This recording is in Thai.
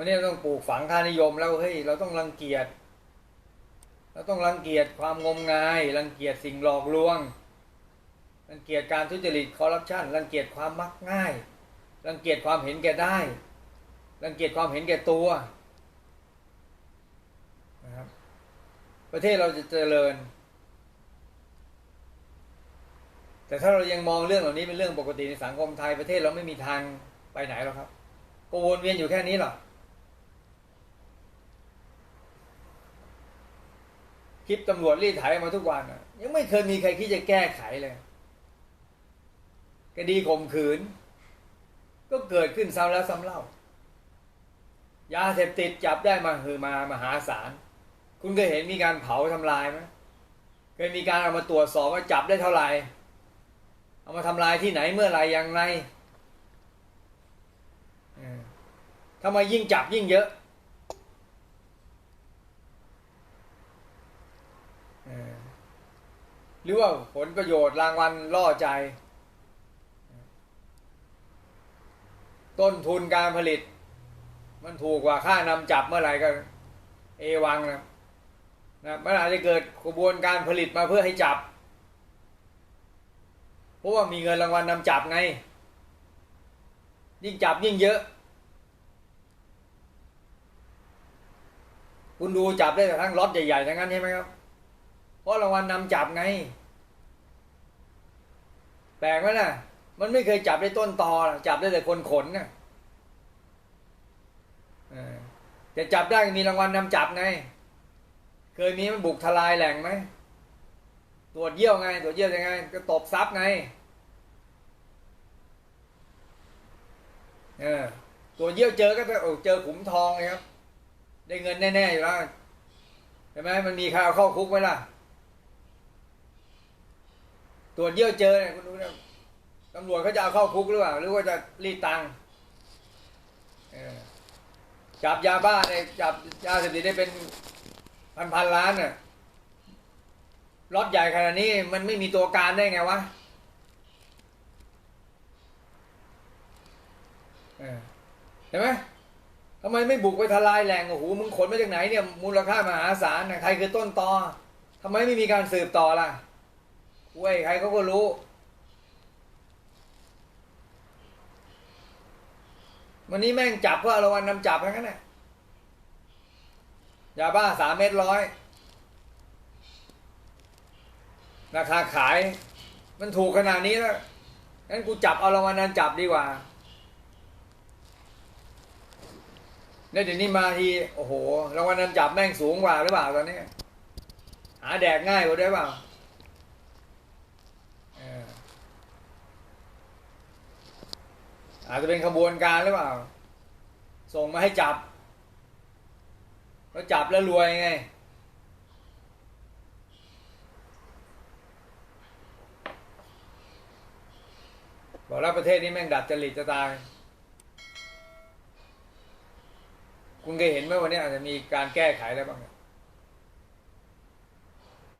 วันนี้ต้องปลูกฝังค่านิยมแล้วเฮ้ยเราต้องรังเกียจเราต้องรังเกียจความงมงายรังเกียจสิ่งหลอกลวงรังเกียจการทุจริตคอร์รัปชันรังเกียจความมักง่ายรังเกียจความเห็นแก่ได้รังเกียจความเห็นแก่ตัวนะครับประเทศเราจะเจริญ แต่ถ้าเรายังมองเรื่องเหล่านี้เป็นเรื่องปกติในสังคมไทยประเทศเราไม่มีทางไปไหนหรอกครับก็วนเวียนอยู่แค่นี้หรอก คลิปตำรวจรีดไถมาทุกวันยังไม่เคยมีใครคิดจะแก้ไขเลยคดีข่มขืน ก็เกิดขึ้นซ้ำแล้วซ้ำเล่ายาเสพติดจับได้มาคือมามหาศาล คุณเคยเห็นมีการเผาทำลายไหมเคยมีการเอามาตรวจสอบว่าจับได้เท่าไหร่ เอามาทำลายที่ไหนเมื่อไหร่อย่างไรทำไมยิ่งจับยิ่งเยอะเออ หรือว่าผลประโยชน์รางวัลล่อใจ ต้นทุนการผลิต มันถูกกว่าค่านำจับเมื่อไหร่ก็เอวังนะนะมันอาจจะเกิดกระบวนการผลิตมาเพื่อให้จับ เพราะว่ามีเงินรางวัลนำจับไง ยิ่งจับยิ่งเยอะ คุณดูจับได้แต่ทั้งล็อตใหญ่ๆทั้งนั้นใช่ไหมครับ ราะรางวัลนำจับไง แปลกไหมน่ะมันไม่เคยจับได้ต้นตอหรอจับได้แต่คนขนน่ะแต่จับได้มีรางวัลนำจับไง เคยมีมันบุกทลายแหล่งไหมตรวจเยี่ยวไงตรวจเยี่ยวยังไง ก็ตบทรัพย์ไงเออตรวจเยี่ยวเจอก็จะโอ้เจอขุมทองเลยครับ ได้เงินแน่ๆอยู่แล้วใช่ไหมมันมีใครเอาเข้าคุกไหมล่ะ ตรวจเยี่ยวเจอเนี่ยคุณดูนะตำรวจเขาจะเอาเข้าคุกหรือเปล่า หรือว่าจะรีดตังค์จับยาบ้าเนี่ยจับยาเสพติดได้เป็นพันพันล้านน่ะล็อตใหญ่ขนาดนี้มันไม่มีตัวการได้ไงวะเออเห็นไหมทำไมไม่บุกไปทลายแหล่งโอ้โหมึงขนมาจากไหนเนี่ยมูลค่ามหาศาลนะใครคือต้นตอทำไมไม่มีการสืบต่อล่ะ เว้ยใครเขาก็รู้ วันนี้แม่งจับเพื่อรางวัลนำจับทั้งนั้นแหละยาบ้าสามเม็ดร้อย ราคาขาย มันถูกขนาดนี้แล้วงั้นกูจับเอารางวัลนั้นจับดีกว่าเนี่ยเดี๋ยวนี้มาทีโอ้โหรางวัลนั้นจับแม่งสูงกว่าหรือเปล่าตอนนี้ หาแดกง่ายกว่าด้วยเปล่าเออ อาจจะเป็นขบวนการหรือเปล่า ส่งมาให้จับ แล้วจับแล้วรวยไง บอกแล้วประเทศนี้แม่งดัดจริตจะตาย คุณเคยเห็นไหมวันนี้อาจจะมีการแก้ไขอะไรบ้าง